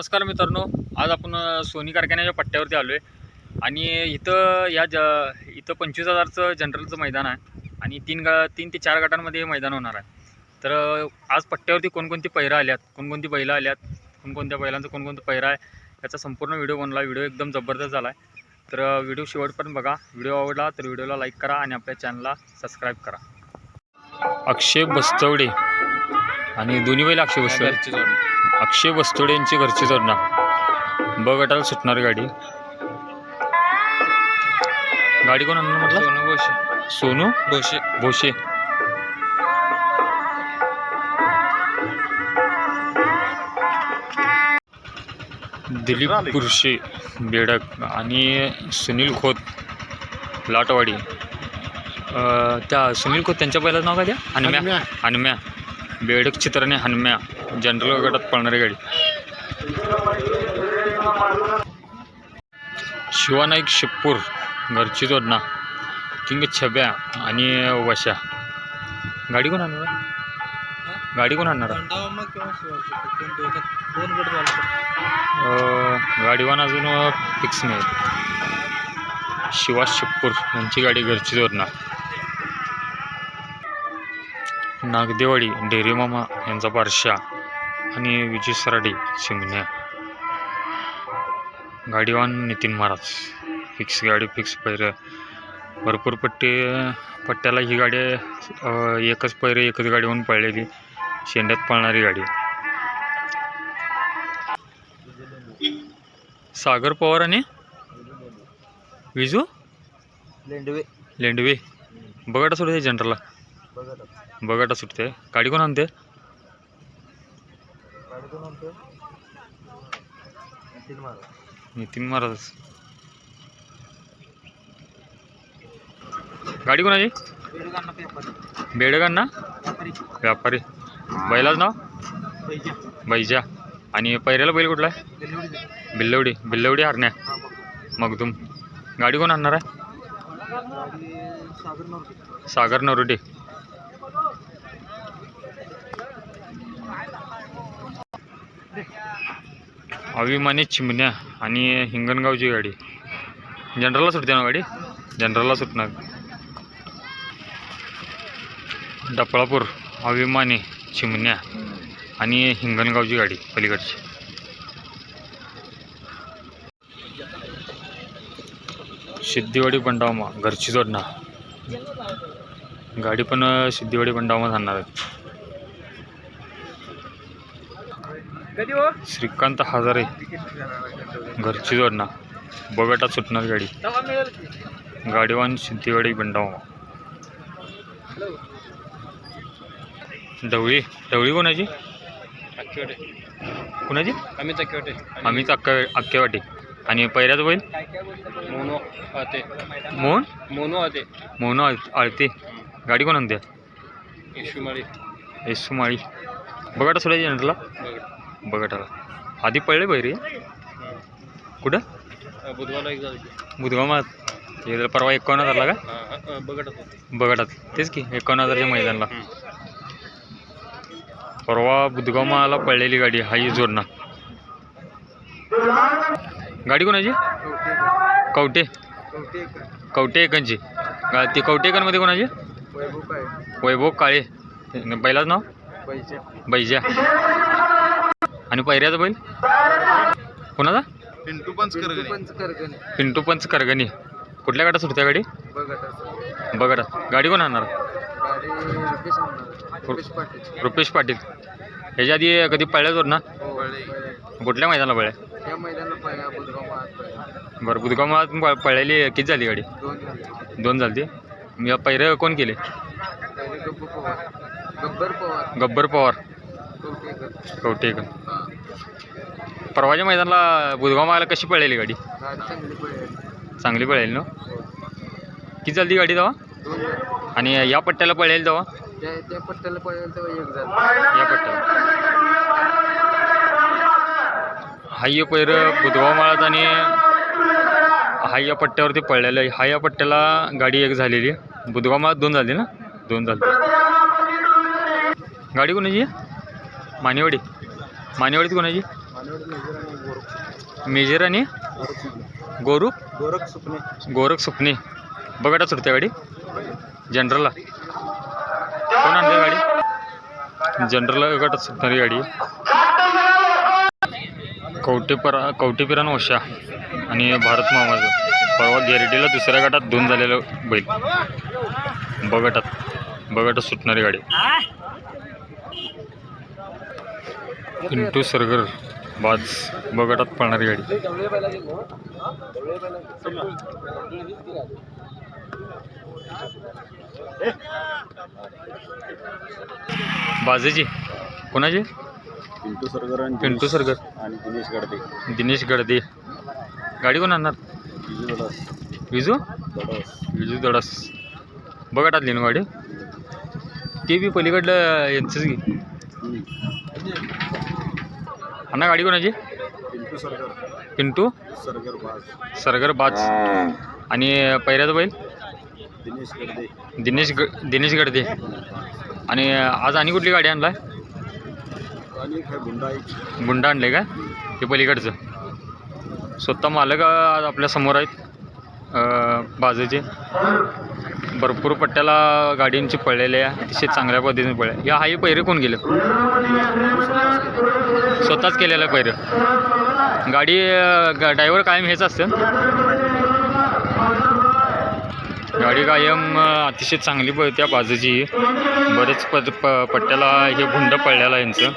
नमस्कार मित्रांनो. आज आपण सोनी कारखान्याच्या पट्ट्यावरती आलो आहे आणि इथं या ज इथं पंचवीस हजारचं जनरलचं मैदान आहे. आणि तीन गा तीन ते चार गटांमध्ये मैदान होणार आहे. तर आज पट्ट्यावरती कोणकोणती पैरं आल्यात? कोणकोणती बैलं आल्यात? कोणकोणत्या बैलांचं कोणकोणतं पैरं आहे? याचा संपूर्ण व्हिडिओ बनला. व्हिडिओ एकदम जबरदस्त झाला आहे तर व्हिडिओ शेवटपर्यंत बघा. व्हिडिओ आवडला तर व्हिडिओला लाईक करा आणि आपल्या चॅनलला सबस्क्राईब करा. अक्षय बस्तवडे. आणि दोन्ही बैल अक्षय बस्तवडे अक्षय बस्तोडे यांची घरची जोडणा ब गटाला सुटणार गाडी. गाडी कोण आणणार म्हटलं? सोनू बोशे सोनू? बोशे भोशे दिलीप पुरुषे बेडक आणि सुनील खोत लाटवाडी. त्या सुनील खोत त्यांच्या पहिल्याचं नाव काय द्या हनम्या हनम्या बेडक चित्राने हनम्या जनरल गटात पळणारी गाडी. शिवानाईक शिपूर घरची जोडणा किंग छब्या आणि वशा. गाडी कोण आणणार? गाडी कोण आणणार? गाडीवान अजून फिक्स नाही. शिवा शिपूर यांची गाडी घरची जोडणार नागदेवाडी डेरी मामा यांचा बारशा आणि विजय सराडे शिंगण्या. गाडीवान नितीन महाराज. फिक्स गाडी फिक्स पैर भरपूर पट्टी पट्ट्याला ही गाडी एकच पैरे एकच गाडीवरून पळलेली. शेंड्यात पळणारी गाडी. सागर पवार आणि? विजू? लेंडवे. लेंडवे. बघाटा सुटते जनरलला बघा बघाटा सुटते. गाडी कोण आणते? नितीन महाराज. गाडी कोणाची? बेडगांना व्यापारी. बैलाच नाव? बैजा. आणि पैऱ्याला बैल कुठला आहे? बिल्लवडी. बिल्लवडी हरण्या. मग तुम. गाडी कोण आणणार आहे? सागर नव्हती अभिमानी चिमण्या आणि हिंगणगावची गाडी. जनरलला सुटते ना गाडी? जनरलला सुटणार. डपळापूर अभिमानी चिमण्या आणि हिंगणगावची गाडी पलीकडची. सिद्धिवाडी बंडावमा घरची जोडणा. गाडी पण सिद्धिवाडी बंडावमा जाणार आहे. हो? श्रीकांत हजारे घरची जोडणा बगटात सुटणार गाडी. गाडीवान सिद्धिवाडी बंडावमा ढवळी ढवळी कोणाची? अक्केवाटे. कोणाची? आम्ही अक्केवाटे. आम्ही अक्का अक्केवाटी. आणि पैऱ्याचं बैल? मोनो आते. मोहन मोनो आते. आळ आळते गाडी कोण आणते? यशुमाळी. येसू माळी बगाटा सोडायची जनरला बघा बगाटाला. आधी पडले बैरी कुठं? बुधवारला एक बुधगामात हे परवा एकावन्न हजारला का? बघत बगाटात तेच की एकावन्न हजारच्या मैदानला. परवा बुधगामाला पडलेली गाडी हा ही जोडणा गाडी कोणाची? कवटे कवटे एकनची. गा ती कवटे एकनमध्ये कोणाची? वैभव काय वैभव काळे. बैलाचं नाव? पैसे बैजा. आणि पैऱ्याचा बैल? कोणाचा? पिंटू पंच करगणे पिंटू पंच करगणी कुठल्या गाडात सुटत्या गाडी? बघा गाडी कोण आणणार? गाडी रुपेश आणणार. रुपेश पाटील. रुपेश पाटील. ह्याच्या आधी कधी पळल्याच ना? हो कुठल्या मैदानाला पळल्या? या मैदानाला बुधगाव बरं बुधगामात प- पळलेली किती झाली गाडी? दोन झाले. दोन झाली या पहिरे कोण केले? पहिले गब्बर पवार. गब्बर पवार गब्बर पवार कवटेकर कवटेकर हां परवाच्या मैदानाला बुधगामाला कशी पळलेली गाडी? गाडी चांगली पळेल चांगली पळेल ना? किती चालती गाडी तेव्हा? दोन झाले. आणि या पट्ट्याला पळेल तेव्हा? त्या त्या पट्ट्याला पळेल तेव्हा एक झालं या पट्ट्याला. हा ये पैर बुधगाव माळात आणि हा या पट्ट्यावरती पळलेलं आहे. हा या पट्ट्याला गाडी एक झालेली आहे. बुधवा दोन झाली ना? दोन झाले. गाडी कोणाची? आहे मानेवाडी. मानेवाडीत कोणाची? मेजर आणि गोरू गोरख? सुपणे गोरख सुपणे बघा सुटते गाडी. जनरलला. कोण आणते गाडी? जनरलला गटात सुटणारी गाडी. कवटेपरा कवटेपिरान ओशा आणि भारत मामाचं परवा गेरडीला दुसऱ्या गटात दोन झालेलं बैल. बगटात. बगटात सुटणारी गाडी. पिंटू सरगर बाज बगटात पळणारी गाडी. बाजेची कोणाची पिंटू सरगर आणि पिंटू सरगर. आणि दिनेश गडदे दिनेश गडदे गाडी कोण आणणार? विजू? विजू दडास बघटातली ना गाडी. ते बी पलीकडलं यांचंच घे अण्णा गाडी कोणाची? पिंटू सरगर बाज. सरगर बाज. आणि पैऱ्याचा बैल? दिनेश गडदे दिनेश ग दिनेश गडदे आणि आज आणि कुठली गाडी आणलाय? आणि काय गुंडा एक. गुंडा आणले का? ते पलीकडचं. स्वतः मालक आज आपल्यासमोर आहेत बाजूचे. भरपूर पट्ट्याला गाडींची पळलेले आहे अतिशय चांगल्या पद्धतीने पळले. या हाही पैरे कोण गेले स्वतःच केलेलं आहे पैरं. गाडी ड्रायव्हर कायम हेच असतं. गाडी कायम अतिशय चांगली पळते बाजूची. बरेच पद प पट्ट्याला हे गुंड पडलेला आहे यांचं.